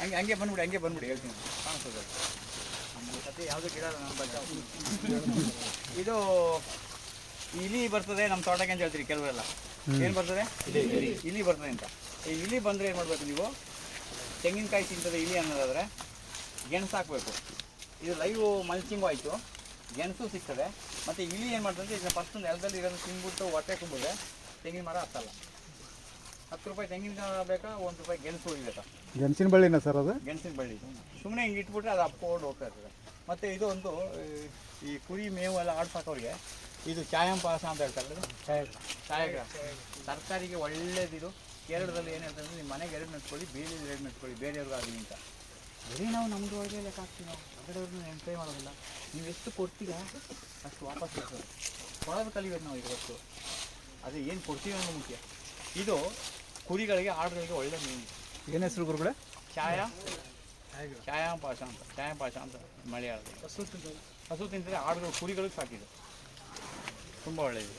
ಹಂಗೆ ಹಂಗೆ ಬಂದ್ಬಿಡಿ ಹಂಗೆ ಬಂದ್ಬಿಡಿ ಹೇಳ್ತೀನಿ. ಕಾಣಿಸ್ತದೆ. ನಮ್ಮ ಕತೆ ಯಾವುದೂ ಗಿಡ ನಮ್ಮ ಬಗ್ಗೆ ಇದು ಇಲಿ ಬರ್ತದೆ ನಮ್ಮ ತೋಟಕ್ಕೆ ಅಂತ ಹೇಳ್ತೀರಿ ಕೆಲವರೆಲ್ಲ. ಏನು ಬರ್ತದೆ? ಇಲಿ ಬರ್ತದೆ ಅಂತ. ಈ ಇಲಿ ಬಂದರೆ ಏನು ಮಾಡಬೇಕು ನೀವು? ತೆಂಗಿನಕಾಯಿ ತಿಂತದೆ ಇಲಿ ಅನ್ನೋದಾದರೆ ಗೆಣಸು ಹಾಕಬೇಕು. ಇದು ಲೈವ್ ಮಲ್ಚಿಂಗು ಆಯಿತು. ಗೆಣಸು ಸಿಗ್ತದೆ. ಮತ್ತು ಇಲಿ ಏನು ಮಾಡ್ತದೆ? ಇದನ್ನ ಫಸ್ಟ್ ನೆಲದಲ್ಲಿ ಇರೋದು ತಿಂದ್ಬಿಟ್ಟು ಹೊಟ್ಟೆ ತುಂಬಿದ್ರೆ ತೆಂಗಿನ ಮರ ಹತ್ತಲ್ಲ. ಹತ್ತು ರೂಪಾಯಿ ತೆಂಗಿನಕಾಯಿ ಬೇಕಾ? ಒಂದು ರೂಪಾಯಿ ಗೆಣಸು ಉಳಿಬೇಕಾ ಗೆಣಸಿನ ಬಳ್ಳಿನ ಸರ್ ಅದು? ಗೆಣಸಿನ ಬಳ್ಳಿ. ಸುಮ್ಮನೆ ಹಿಂಗೆ ಇಟ್ಬಿಟ್ರೆ ಅದು ಅಪ್ಕೊಂಡು ಹೋಗ್ತಾ ಇರ್ತದೆ. ಮತ್ತು ಇದು ಒಂದು ಈ- ಕುರಿ ಮೇವು ಎಲ್ಲ ಆಡ್ಸಾಕೋರಿಗೆ ಇದು ಪಾಸ ಅಂತ ಹೇಳ್ತಾರೆ ಛಾಯಾಗ್ರಾಮ ತರಕಾರಿಗೆ ಒಳ್ಳೇದಿದು. ಕೇರಳದಲ್ಲಿ ಏನು ಹೇಳ್ತಾರೆ ನಿಮ್ಮ ಮನೆಗೆ ಎರಡು ನೆಟ್ಕೊಳ್ಳಿ ಬೇರೆ ಎರಡು ನೆಟ್ಕೊಳ್ಳಿ ಬೇರೆಯವ್ರಿಗೆ ಆಗಲಿ ಅಂತ. ಬರೀ ನಾವು ನಮ್ಮದು ಒಳಗೆ ಲೆಕ್ಕ ಹಾಕ್ತೀವಿ ನಾವು. ಹೊರಗಡೆಯವ್ರನ್ನ ಎಂಟ್ರೈ ಮಾಡೋದಿಲ್ಲ. ನೀವು ಎಷ್ಟು ಕೊಡ್ತೀರ ಅಷ್ಟು ವಾಪಸ್ ಬರ್ತದೆ. ಕೊಡೋದು ಕಲಿಬೇಕು ನಾವು ಇವತ್ತು ಅದೇ ಏನು ಕೊಡ್ತೀವಿ ಅನ್ನೋ ಮುಖ್ಯ. ಇದು ಕುರಿಗಳಿಗೆ ಆಡುಗಳಿಗೆ ಒಳ್ಳೆ ಮೀನು. ಏನು ಹೆಸರು ಗುರುಗಳೇ? ಛಾಯಾ ಛಾಯಾಂಪಾಶ ಅಂತ ಛಾಯಾಂಪಾಶ ಅಂತ ಮಲಯಾಳದಲ್ಲಿ. ಹಸು ತಿಂದರೆ ಆಡುಗಳು ಕುರಿಗಳಿಗೆ ಸಾಕಿದೆ. ತುಂಬ ಒಳ್ಳೆಯದು